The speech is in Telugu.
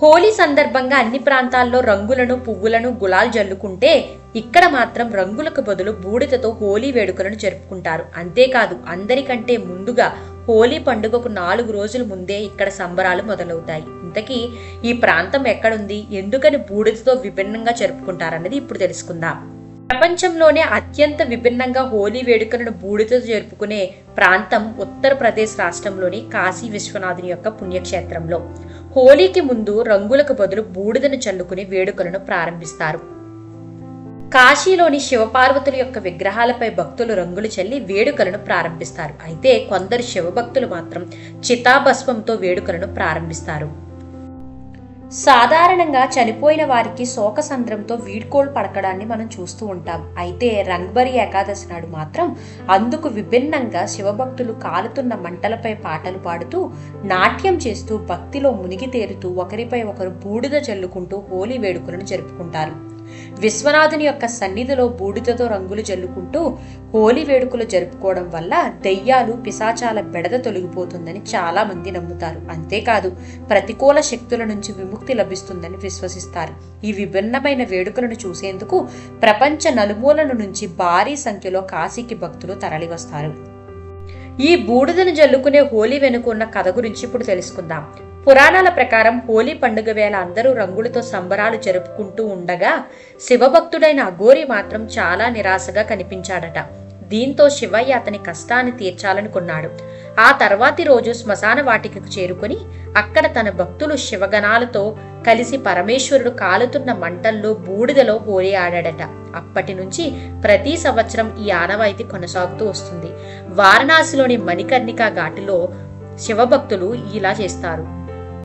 హోలీ సందర్భంగా అన్ని ప్రాంతాల్లో రంగులను పువ్వులను గులాల్ జల్లుకుంటే ఇక్కడ మాత్రం రంగులకు బదులు బూడిదతో హోలీ వేడుకలను జరుపుకుంటారు. అంతేకాదు అందరికంటే ముందుగా హోలీ పండుగకు నాలుగు రోజుల ముందే ఇక్కడ సంబరాలు మొదలవుతాయి. ఇంతకీ ఈ ప్రాంతం ఎక్కడుంది? ఎందుకని బూడిదతో విభిన్నంగా జరుపుకుంటారన్నది ఇప్పుడు తెలుసుకుందాం. ప్రపంచంలోనే అత్యంత విభిన్నంగా హోలీ వేడుకలను బూడిదతో జరుపుకునే ప్రాంతం ఉత్తరప్రదేశ్ రాష్ట్రంలోని కాశీ విశ్వనాథుని యొక్క పుణ్యక్షేత్రంలో. హోలీకి ముందు రంగులకు బదులు బూడిదను చల్లుకుని వేడుకలను ప్రారంభిస్తారు. కాశీలోని శివపార్వతుల యొక్క విగ్రహాలపై భక్తులు రంగులు చల్లి వేడుకలను ప్రారంభిస్తారు. అయితే కొందరు శివభక్తులు మాత్రం చితాభస్మంతో వేడుకలను ప్రారంభిస్తారు. సాధారణంగా చనిపోయిన వారికి శోకసంద్రంతో వీడ్కోలు పడకడాన్ని మనం చూస్తూ ఉంటాం. అయితే రంగ్బరి ఏకాదశి నాడు మాత్రం అందుకు విభిన్నంగా శివభక్తులు కాలుతున్న మంటలపై పాటలు పాడుతూ నాట్యం చేస్తూ భక్తిలో మునిగి తేరుతూ ఒకరిపై ఒకరు బూడిద చల్లుకుంటూ హోలీ వేడుకలను జరుపుకుంటారు. విశ్వనాథుని యొక్క సన్నిధిలో బూడిదతో రంగులు జల్లుకుంటూ హోలీ వేడుకలు జరుపుకోవడం వల్ల దెయ్యాలు పిశాచాల బెడద తొలగిపోతుందని చాలా మంది నమ్ముతారు. అంతేకాదు ప్రతికూల శక్తుల నుంచి విముక్తి లభిస్తుందని విశ్వసిస్తారు. ఈ విభిన్నమైన వేడుకలను చూసేందుకు ప్రపంచ నలుమూలల నుంచి భారీ సంఖ్యలో కాశీకి భక్తులు తరలివస్తారు. ఈ బూడిదను జల్లుకునే హోలీ వెనుక ఉన్న కథ గురించి ఇప్పుడు తెలుసుకుందాం. పురాణాల ప్రకారం హోలీ పండుగ వేళ అందరూ రంగులతో సంబరాలు జరుపుకుంటూ ఉండగా శివభక్తుడైన అఘోరి మాత్రం చాలా నిరాశగా కనిపించాడట. దీంతో శివయ్య అతని కష్టాన్ని తీర్చాలనుకున్నాడు ఆ తర్వాతి రోజు శ్మశాన వాటికకు చేరుకుని అక్కడ తన భక్తులు శివగణాలతో కలిసి పరమేశ్వరుడు కాలుతున్న మంటల్లో బూడిదలో హోలీ ఆడాడట. అప్పటి నుంచి ప్రతి సంవత్సరం ఈ ఆనవాయితీ కొనసాగుతూ వస్తుంది. వారణాసిలోని మణికర్ణిక ఘాటిలో శివభక్తులు ఇలా చేస్తారు.